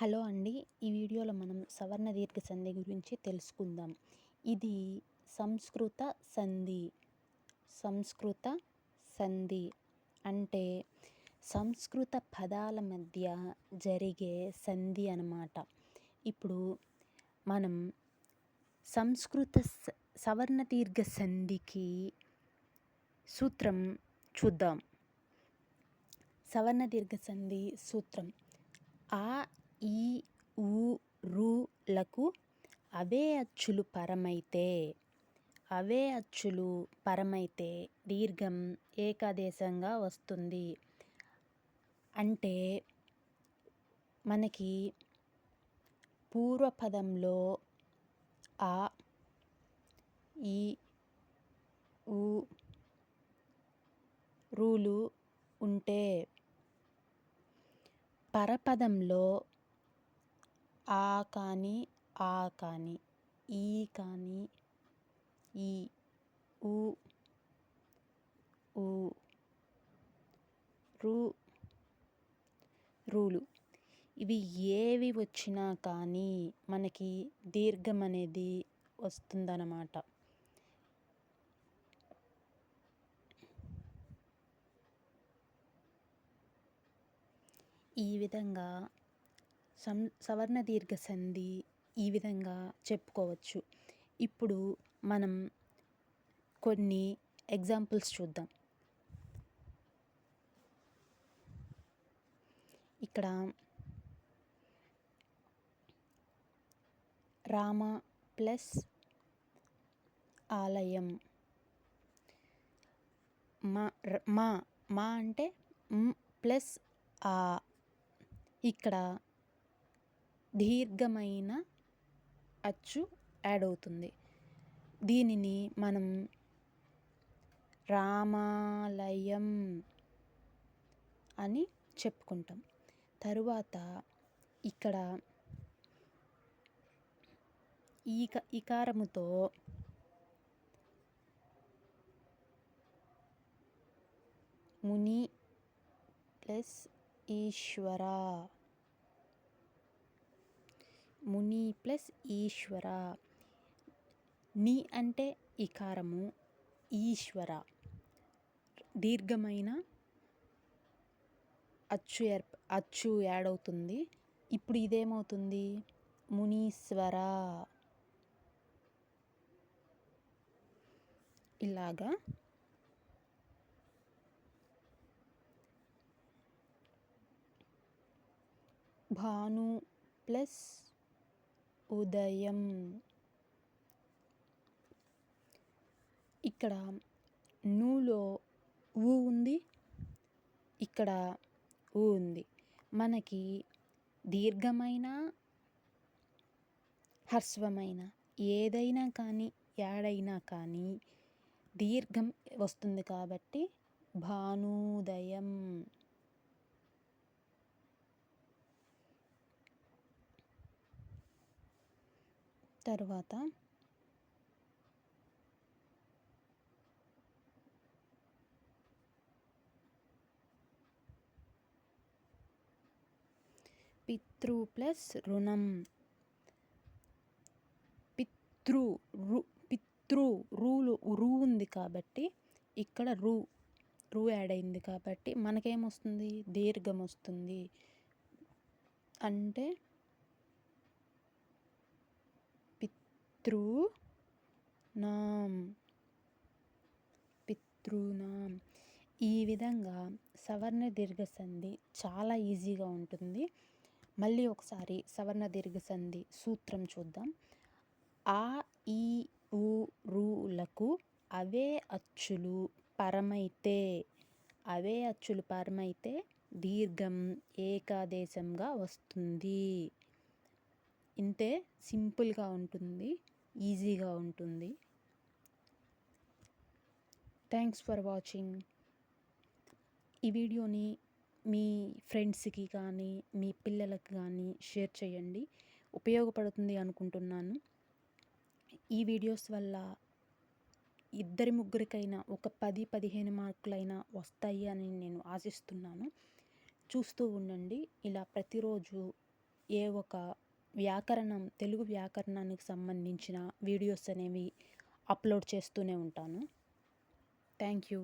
Hello అండి. ఈ వీడియోలో మనం సవర్ణ దీర్ఘ సంధి గురించి తెలుసుకుందాం. ఇది సంస్కృత సంధి. సంస్కృత సంధి అంటే సంస్కృత పదాల మధ్య జరిగే సంధి అన్నమాట. ఇప్పుడు మనం సంస్కృత సవర్ణ దీర్ఘ సంధికి సూత్రం చూద్దాం. సవర్ణ దీర్ఘ సంధి సూత్రం. ఆ ఈ ఊ రులకు అవే అచ్చులు పరమైతే అవే అచ్చులు పరమైతే దీర్ఘం ఏకాదేశంగా వస్తుంది. అంటే మనకి పూర్వపదంలో ఆ ఈ ఊ రూలు ఉంటే పరపదంలో ఆ కానీ ఆ కానీ ఈ కానీ ఈ ఊ ఊ రు రూలు. ఇవి ఏవి వచ్చినా కానీ మనకి దీర్ఘం అనేది వస్తుందన్నమాట. ఈ విధంగా సం సవర్ణ దీర్ఘ సంధి ఈ విధంగా చెప్పుకోవచ్చు. ఇప్పుడు మనం కొన్ని ఎగ్జాంపుల్స్ చూద్దాం. ఇక్కడ రామ ప్లస్ ఆలయం. మా మా మా అంటే ప్లస్ ఆ. ఇక్కడ దీర్ఘమైన అచ్చు యాడ్ అవుతుంది. దీనిని మనం రామాలయం అని చెప్పుకుంటాం. తరువాత ఇక్కడ ఈక ఇకారముతో ముని ప్లస్ ఈశ్వర ముని ప్లస్ ఈశ్వర. ని అంటే ఇకారము ఈశ్వర. దీర్ఘమైన అచ్చు ఏర్ అచ్చు యాడ్ అవుతుంది. ఇప్పుడు ఇదేమవుతుంది? మునీశ్వర. ఇలాగా. భాను ప్లస్ ఉదయం. ఇక్కడ నూలో ఊ ఉంది ఇక్కడ ఊ ఉంది. మనకి దీర్ఘమైన హ్రస్వమైన ఏదైనా కానీ యాడైనా కానీ దీర్ఘం వస్తుంది కాబట్టి భానుదయం. తర్వాత పితృ ప్లస్ రుణం. పితృ రు పితృ రూలు రు ఉంది కాబట్టి ఇక్కడ రు రు యాడ్ అయింది కాబట్టి మనకేమొస్తుంది దీర్ఘం వస్తుంది. అంటే పితృనాం పితృనాం ఈ విధంగా సవర్ణ దీర్ఘ సంధి చాలా ఈజీగా ఉంటుంది. మళ్ళీ ఒకసారి సవర్ణ దీర్ఘ సంధి సూత్రం చూద్దాం. ఆ ఈ ఊ రులకు అవే అచ్చులు పరమైతే అవే అచ్చులు పరమైతే దీర్ఘం ఏకాదేశంగా వస్తుంది. ఇంతే సింపుల్గా ఉంటుంది ఈజీగా ఉంటుంది. థ్యాంక్స్ ఫర్ వాచింగ్ ఈ వీడియోని మీ ఫ్రెండ్స్కి కానీ మీ పిల్లలకు కానీ షేర్ చేయండి. ఉపయోగపడుతుంది అనుకుంటున్నాను. ఈ వీడియోస్ వల్ల ఇద్దరి ముగ్గురికైనా ఒక పది పదిహేను మార్కులైనా వస్తాయి అని నేను ఆశిస్తున్నాను. చూస్తూ ఉండండి. ఇలా ప్రతిరోజు ఏ ఒక వ్యాకరణం తెలుగు వ్యాకరణానికి సంబంధించిన వీడియోస్ అనేవి అప్లోడ్ చేస్తూనే ఉంటాను. Thank you.